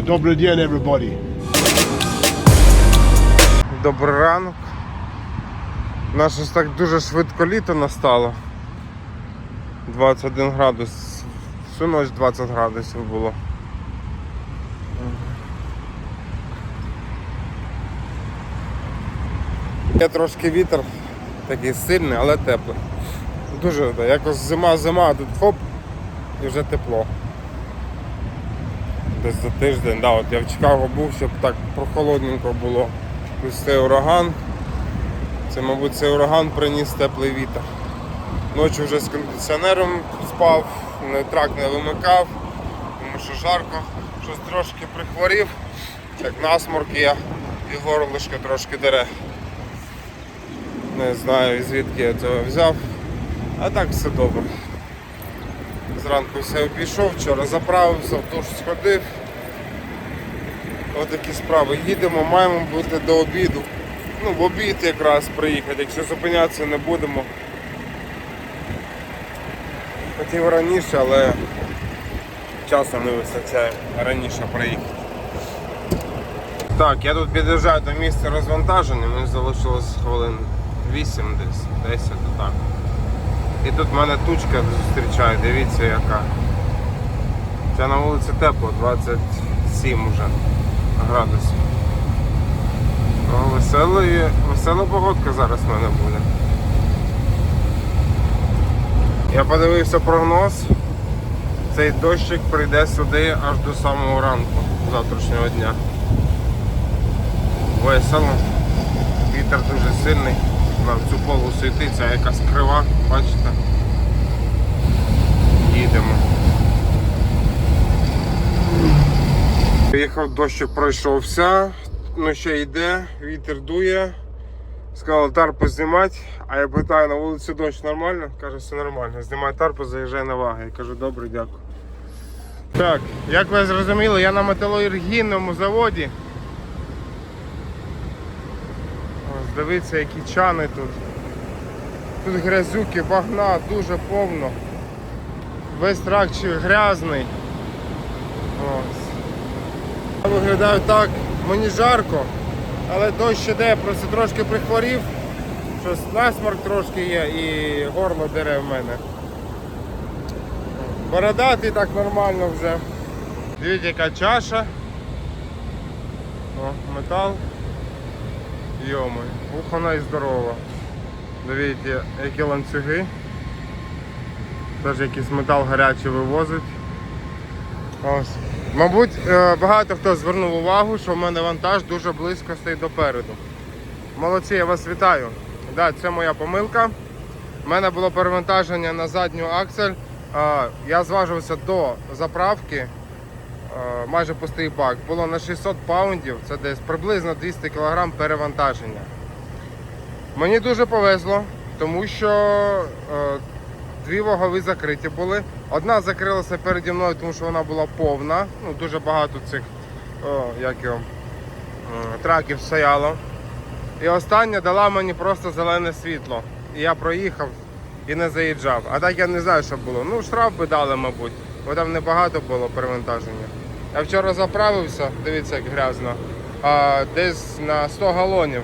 Добрий день, everybody. Добрий ранок. У нас щось так дуже швидко літо настало. 21 градус. Всю ніч 20 градусів було. Є трошки вітер, такий сильний, але теплий. Дуже якось зима-зима, тут хоп і вже тепло. Десь за тиждень, да, от я в Чикаго був, щоб так прохолодненько було. Плюс цей ураган. Це, мабуть, цей ураган приніс теплий вітер. Ночі вже з кондиціонером спав, трак не вимикав, тому що жарко, щось трошки прихворів, як насморк є, і горлишко трошки дере. Не знаю звідки я це взяв. А так все добре. Зранку все пішов, вчора заправився, в душ сходив. Ось такі справи. Їдемо, маємо бути до обіду. Ну, в обід якраз приїхати, якщо зупинятися не будемо. Хотів раніше, але часу не вистачає раніше приїхати. Так, я тут під'їжджаю до місця розвантаження, мені залишилось хвилин 8 десь, 10 отак. І тут мене тучка зустрічає, дивіться яка. Це на вулиці тепло, 27 вже градусів. Ну, веселої, весела погодка зараз в мене буде. Я подивився прогноз. Цей дощик прийде сюди аж до самого ранку завтрашнього дня. Весело. Вітер дуже сильний. На цю полосу йти, це якась крива, бачите? Їдемо. Приїхав, дощик пройшовся, ну ще йде, вітер дує. Сказали тарпу знімати, а я питаю, на вулиці дощ нормально? Каже, все нормально. Знімай тарпу, заїжджай на ваги. Я кажу, добре, дякую. Так, як ви зрозуміли, я на металургійному заводі. Ось, дивіться, які чани тут. Тут грязюки, багна, дуже повно. Весь трак грязний. Ось. Я виглядаю так, мені жарко, але дощ іде, просто трошки прихворів. Щось насморк трошки є і горло дере в мене. Бородатий так нормально вже. Дивіться, яка чаша. О, метал. Йомай, ух вона і здорова. Дивіться, які ланцюги. Теж якийсь метал гарячий вивозить. Ось. Мабуть, е, багато хто звернув увагу, що в мене вантаж дуже близько стоїть допереду. Молодці, я вас вітаю. Да, це моя помилка. У мене було перевантаження на задню аксель. Е, Я зважився до заправки, е, майже пустий бак. Було на 600 паундів, це десь приблизно 200 кг перевантаження. Мені дуже повезло, тому що е, дві вагові закриті були. Одна закрилася переді мною, тому що вона була повна. Ну, дуже багато цих о, як його, е, траків стояло. І остання дала мені просто зелене світло. І я проїхав і не заїжджав. А так я не знаю, що було. Ну, штраф би дали, мабуть, бо там небагато було перевантаження. Я вчора заправився, дивіться, як грязно, а, десь на 100 галонів.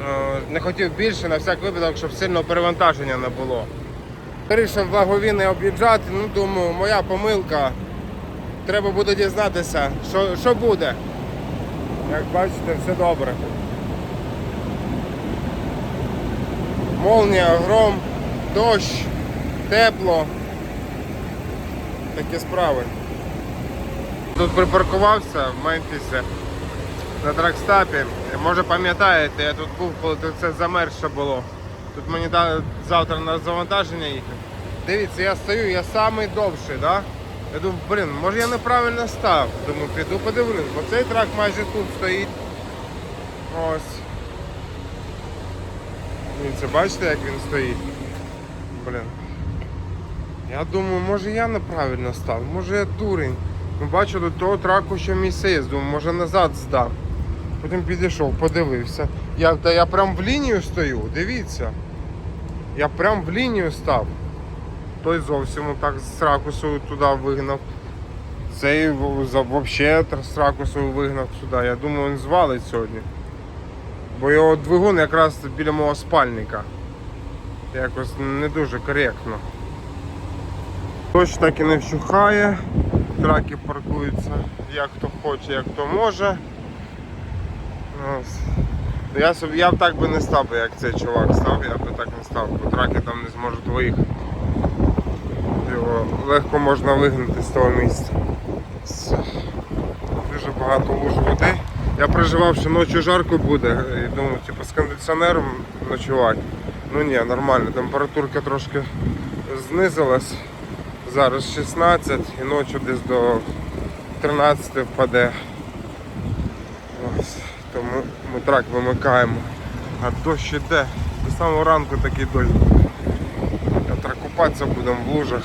Е, Не хотів більше на всяк випадок, щоб сильного перевантаження не було. Вирішив вагові не об'їжджати, ну думаю, моя помилка. Треба буде дізнатися, що, що буде. Як бачите, все добре. Молнія, гром, дощ, тепло. Такі справи. Тут припаркувався в Мемфісі на тракстапі. Може пам'ятаєте, я тут був, коли це замерзше було. Тут мені завтра на завантаження їхати. Дивіться, я стою, я самий довший, да? Я думаю, блін, може я неправильно став. Думаю, піду подивлюсь, бо цей трак майже тут стоїть. Ось. Дивіться, бачите, як він стоїть? Блін. Я думаю, може я неправильно став, може я дурень. Ну бачу, до того траку ще місце є, думаю, може назад здам. Потім підійшов, подивився. Я, та я прям в лінію стою, дивіться. Я прям в лінію став. Той зовсім так з ракусу туди вигнав. цей взагалі з ракусу вигнав сюди. Я думаю, він звалить сьогодні. Бо його двигун якраз біля мого спальника. Якось не дуже коректно. Дощ так і не вщухає. Траки паркуються як хто хоче, як хто може. Я, собі, я б так би не став, як цей чувак став, я би так не став, бо траки там не зможуть виїхати. Його легко можна вигнати з того місця. Дуже багато луж води. Я переживав, що ночі жарко буде. І думав, типу, з кондиціонером ночувати. Ну ні, нормально, температурка трошки знизилась. Зараз 16 і ночі десь до 13 впаде. Ми трак вимикаємо. А дощ іде. До самого ранку такий дощ. Завтра купатися будемо в лужах.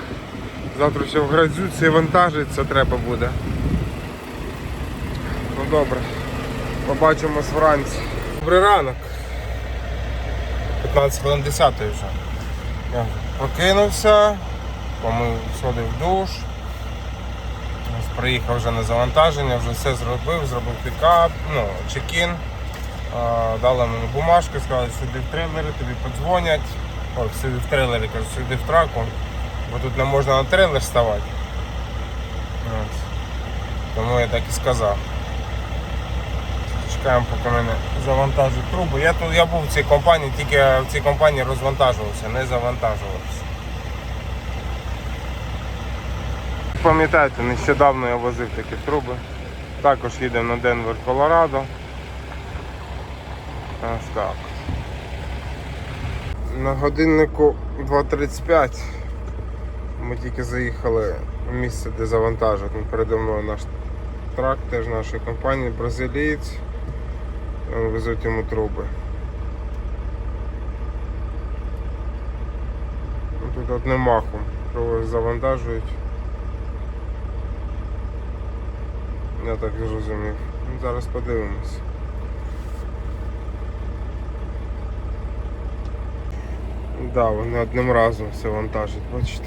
Завтра ще в грязюці і вантажитися треба буде. Ну добре. Побачимось вранці. Добрий ранок. 15 хвилин 10 вже. Я прокинувся, помив, сходив душ. Приїхав вже на завантаження, вже все зробив, зробив пікап, ну, чекін. Дали мені бумажку, сказали, сюди в трейлері, тобі подзвонять. Ой, сюди в трейлері, кажу, сюди в траку, бо тут не можна на трейлер ставати. Тому я так і сказав. Чекаємо, поки мене завантажать трубу. Я тут я був в цій компанії, тільки в цій компанії розвантажувався, не завантажувався. Пам'ятаєте, нещодавно я возив такі труби. Також їдемо на Денвер, Колорадо. Ось так. На годиннику 2.35 ми тільки заїхали в місце, де завантажать. Ну, Передо мною наш трак теж нашої компанії, бразилієць. Везуть йому труби. Ну, Тут одним махом труби завантажують. Я так зрозумів. Ну, зараз подивимось. Да, вони одним разом все вантажать, бачите.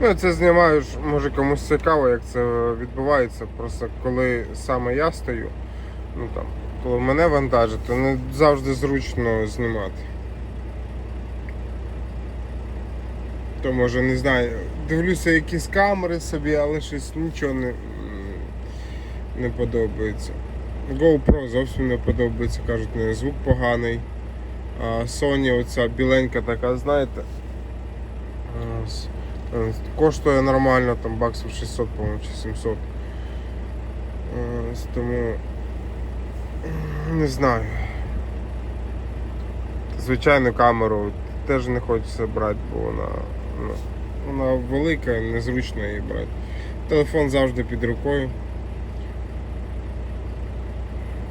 Ну, це знімаю, може комусь цікаво, як це відбувається. Просто коли саме я стою, ну там, коли мене вантажать, то не завжди зручно знімати. То може не знаю, дивлюся якісь камери собі, але щось нічого не, не подобається. GoPro зовсім не подобається, кажуть, не звук поганий. А Sony оця біленька така, знаєте. ось, Коштує нормально, там баксів 600, по-моєму, чи 700. Тому не знаю. Звичайну камеру теж не хочеться брати, бо вона, ну, вона велика, незручно її брати. Телефон завжди під рукою.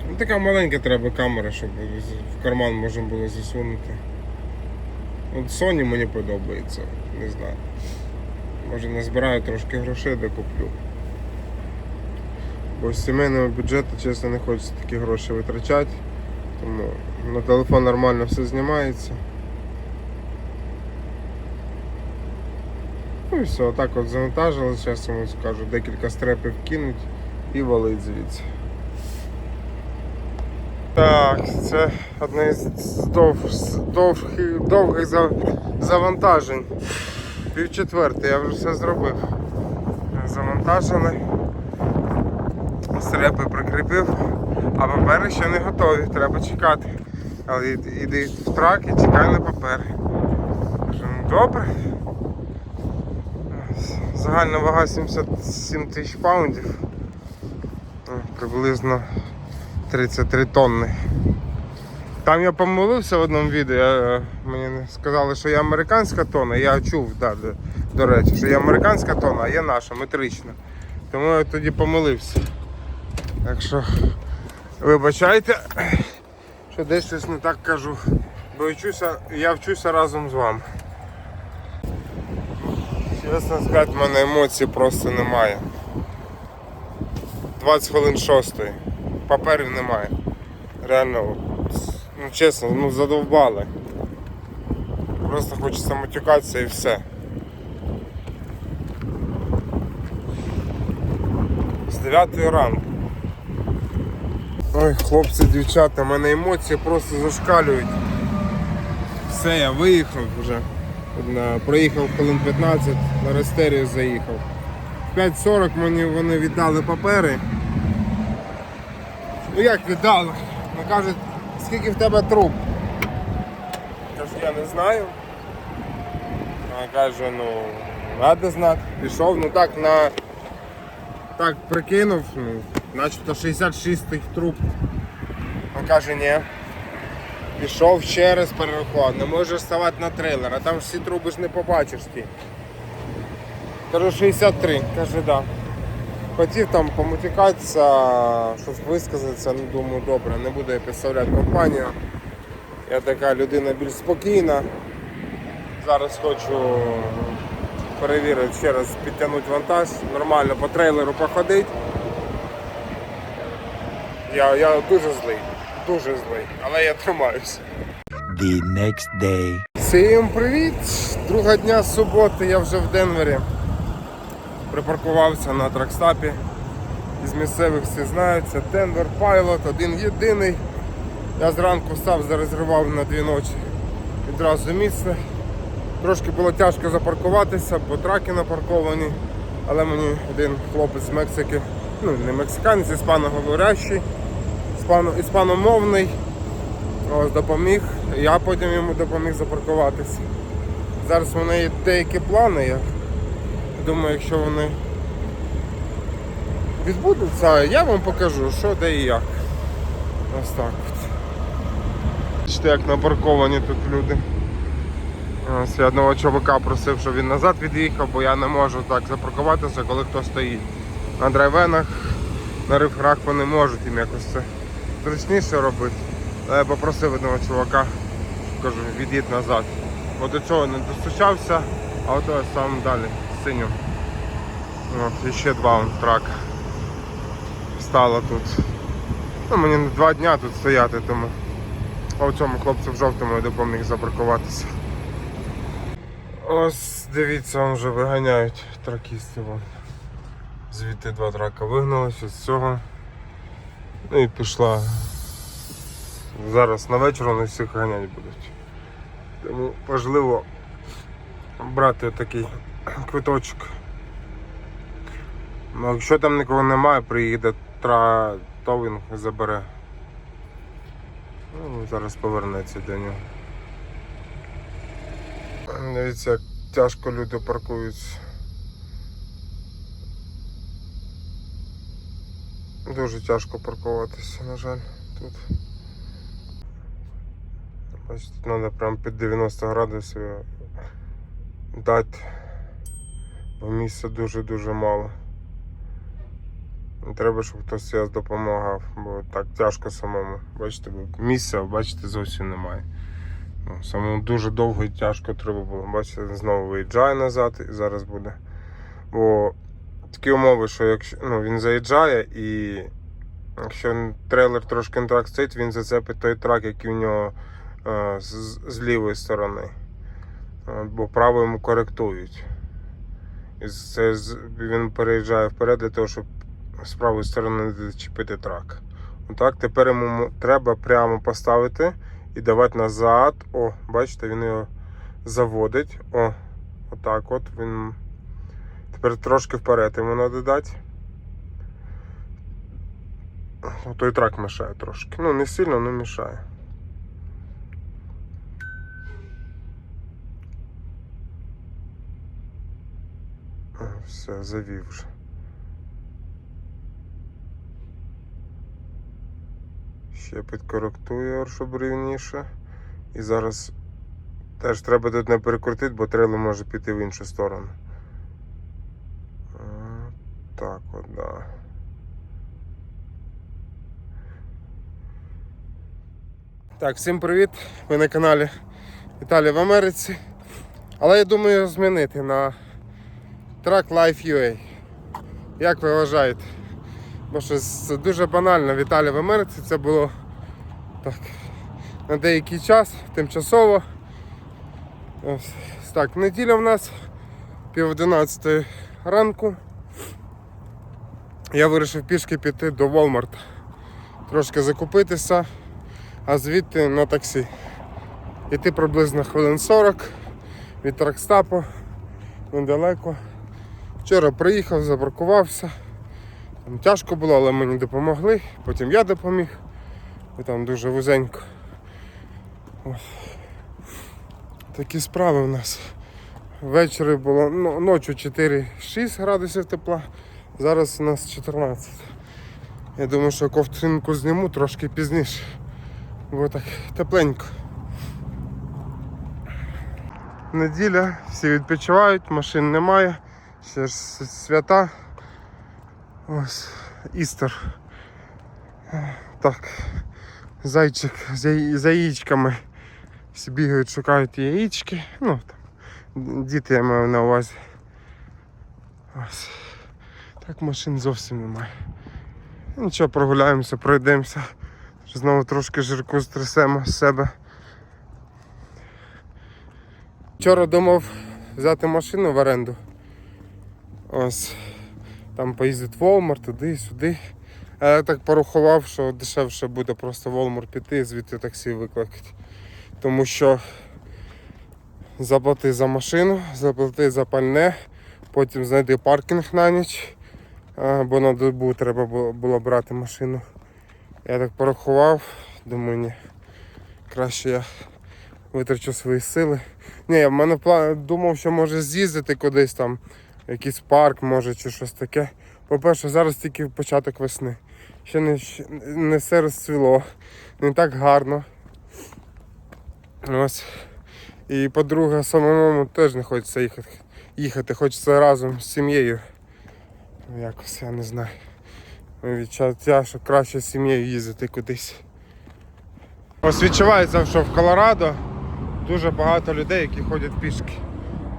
Ну, Така маленька треба камера, щоб в карман можна було засунути. От Sony мені подобається, не знаю. Може назбираю трошки грошей, де куплю. Бо з сімейного бюджету, чесно, не хочеться такі гроші витрачати. Тому на телефон нормально все знімається. Ну і все, отак от завантажили, зараз йому скажу, декілька стрепів кинуть і валить звідси. Так, це одне з довгих, довгих завантажень. Пів четвертий, я вже все зробив. Завантажений. Срепи прикріпив, а папери ще не готові, треба чекати. Але йди- в трак і чекай на папери. Ну добре. Загальна вага 77 тисяч паундів. Ну, Приблизно 33 тонни. Там я помилився в одному відео. Я, мені сказали, що є американська тона. Я чув, да, до, до речі, що є американська тона, а є наша, метрична. Тому я тоді помилився. Так що вибачайте, що десь щось не так кажу. Бо я вчуся, я вчуся разом з вами. Чесно сказати, в мене емоцій просто немає. 20 хвилин шостої. Паперів немає. Реально, ну чесно, ну задовбали. Просто хочеться матюкатися і все. З 9 ранку. Ой, хлопці, дівчата, в мене емоції просто зашкалюють. Все, я виїхав вже. Проїхав хвилин 15, на Рестерію заїхав. В 5.40 мені вони віддали папери. Ну як віддали? Ну кажуть, скільки в тебе труб? Кажу, я не знаю. А каже, ну, треба знати. Пішов, ну так на так прикинув, ну, начебто 66 тих труб. Він каже, ні. Пішов ще раз перерахував, не можеш ставати на трейлер, а там всі труби ж не побачиш ті. Кажу 63, каже, да. Хотів там помутикатися, щось висказатися, ну думаю, добре, не буду я підставляти компанію. Я така людина більш спокійна. Зараз хочу перевірити ще раз підтягнути вантаж, нормально по трейлеру походити. Я, я дуже злий, дуже злий, але я тримаюся. the next day. Всім привіт! Друга дня суботи, я вже в Денвері. Припаркувався на тракстапі. Із місцевих всі знають, це Тендер Pilot, один єдиний. Я зранку став, зарезервував на дві ночі відразу місце. Трошки було тяжко запаркуватися, бо траки напарковані, але мені один хлопець з Мексики, ну не мексиканець, іспаноговорящий, іспано, іспаномовний, ось допоміг. Я потім йому допоміг запаркуватися. Зараз в мене є деякі плани. Я думаю, якщо вони відбудуться, я вам покажу, що де і як. Ось так. Бачите, як напарковані тут люди. Ось я одного чоловіка просив, щоб він назад від'їхав, бо я не можу так запаркуватися, коли хто стоїть. На драйвенах, на рифрах вони можуть їм якось це зручніше робити. Але я попросив одного чувака, кажу, від'їдь назад. Бо до цього не достучався, а ото я сам далі синю. От, і ще два трак стало тут. Ну, мені два дня тут стояти, тому а цьому хлопцю в жовтому допоміг запаркуватися. Ось дивіться, он вже виганяють тракістів. вон. Звідти два трака вигналися з цього. Ну і пішла. Зараз на вечір вони всіх ганять будуть. Тому важливо брати такий квиточок. Ну, якщо там нікого немає, приїде тра... товінг і забере. Ну, зараз повернеться до нього. Дивіться, як тяжко люди паркуються. Дуже тяжко паркуватися, на жаль, тут. Бачите, тут треба прям під 90 градусів дати, бо місця дуже-дуже мало. Треба, щоб хтось зараз допомагав, бо так тяжко самому. Бачите, місця, бачите, зовсім немає. Ну, Самому дуже довго і тяжко треба було. Бачите, знову виїжджає назад і зараз буде. Бо такі умови, що якщо ну, він заїжджає і якщо трейлер трошки не так стоїть, він зацепить той трак, який у нього е, з, з лівої сторони. Е, Бо право йому коректують. І це він переїжджає вперед для того, щоб з правої сторони зачепити трак. Отак, тепер йому треба прямо поставити і давати назад. О, бачите, він його заводить. О, отак от він. Тепер трошки вперед йому треба дати. О, Той трак мешає трошки. Ну, не сильно, але мішає. Все, завів вже. Ще підкоректую, щоб рівніше. І зараз теж треба тут не перекрутити, бо трейлер може піти в іншу сторону. Е, так от, да. Так, всім привіт! Ви на каналі Італія в Америці. Але я думаю змінити на Track Life UA. Як ви вважаєте? Бо щось дуже банально Віталій в Америці це було так, на деякий час, тимчасово. Ось так, неділя в нас пів 11 ранку. Я вирішив пішки піти до Walmart. Трошки закупитися, а звідти на таксі. Іти приблизно хвилин 40 від тракстапу недалеко. Вчора приїхав, запаркувався. Там тяжко було, але мені допомогли. Потім я допоміг. І там дуже вузенько. Ось. Такі справи у нас. Ввечері було ну, ночі 4-6 градусів тепла, зараз у нас 14. Я думаю, що ковтинку зніму трошки пізніше. Бо так тепленько. Неділя, всі відпочивають, машин немає, ще свята. Ось, Істер. Так, зайчик з за яєчками. Всі бігають, шукають яєчки. Ну, там, діти я маю на увазі. Ось. Так машин зовсім немає. Нічого, прогуляємося, пройдемося. Знову трошки жирку стресемо з себе. Вчора думав взяти машину в оренду. Ось. Там поїздить Walmart, туди, сюди. А я так порахував, що дешевше буде просто в Walmart піти і звідти таксі викликати. Тому що заплати за машину, заплати за пальне, потім знайди паркінг на ніч, бо на добу треба було, брати машину. Я так порахував, думаю, ні. Краще я витрачу свої сили. Ні, я в мене думав, що може з'їздити кудись там, якийсь парк, може, чи щось таке. По-перше, зараз тільки початок весни. Ще не, не все розцвіло, не так гарно. Ось. І по-друге, самому теж не хочеться їхати. Їхати, хочеться разом з сім'єю. Якось я не знаю. Відчуття, що краще з сім'єю їздити кудись. Ось відчувається, що в Колорадо дуже багато людей, які ходять пішки.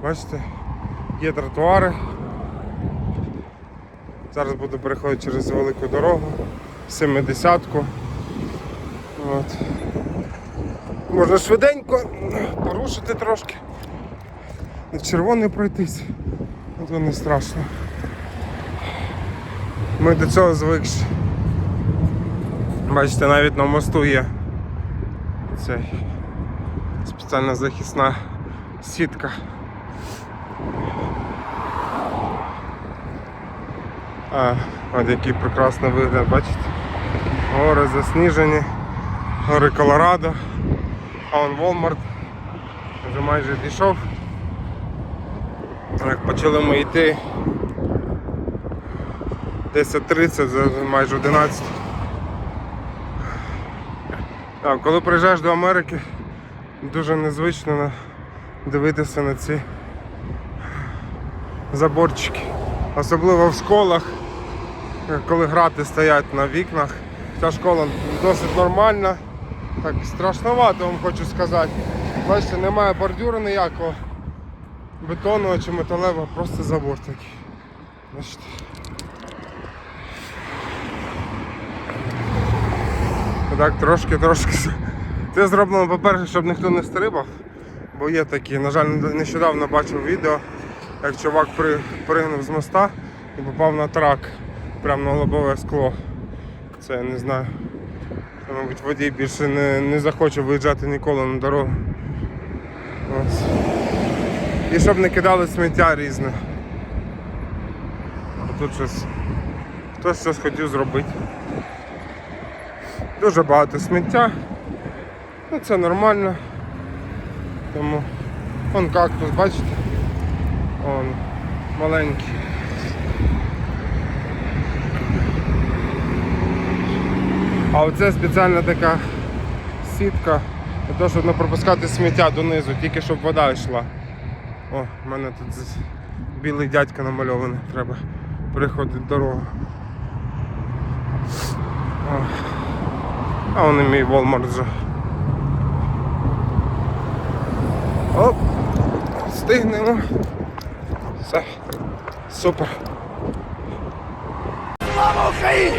Бачите, є тротуари. Зараз буду переходити через велику дорогу, 70-ку. От. Можна швиденько порушити трошки. На червоний пройтись. От не страшно. Ми до цього звикші. Бачите, навіть на мосту є цей спеціальна захисна сітка. От який прекрасний вигляд, бачите? Гори засніжені, гори Колорадо, а он Walmart вже майже дійшов. Як почали ми йти 10.30, вже майже 11. Так, коли приїжджаєш до Америки, дуже незвично дивитися на ці заборчики. Особливо в школах, коли грати стоять на вікнах. Ця школа досить нормальна. Так, страшновато вам хочу сказати. Бачите, немає бордюру ніякого бетонного чи металевого, просто забор такий. Бачите. Так, трошки, трошки. Це зроблено, по-перше, щоб ніхто не стрибав, бо є такі, на жаль, нещодавно бачив відео, як чувак при, пригнув з моста і попав на трак, прямо на лобове скло. Це я не знаю. Це, мабуть, водій більше не, не захоче виїжджати ніколи на дорогу. Ось. І щоб не кидали сміття різне. А тут щось хтось щось хотів зробити. Дуже багато сміття. Ну це нормально. Тому вон кактус, бачите? Он маленький. А оце спеціальна така сітка для того, щоб не пропускати сміття донизу, тільки щоб вода йшла. О, в мене тут білий дядько намальований, треба переходити дорогу. О. А он і мій Walmart вже Оп, стигнемо. Все, супер. Слава Україні!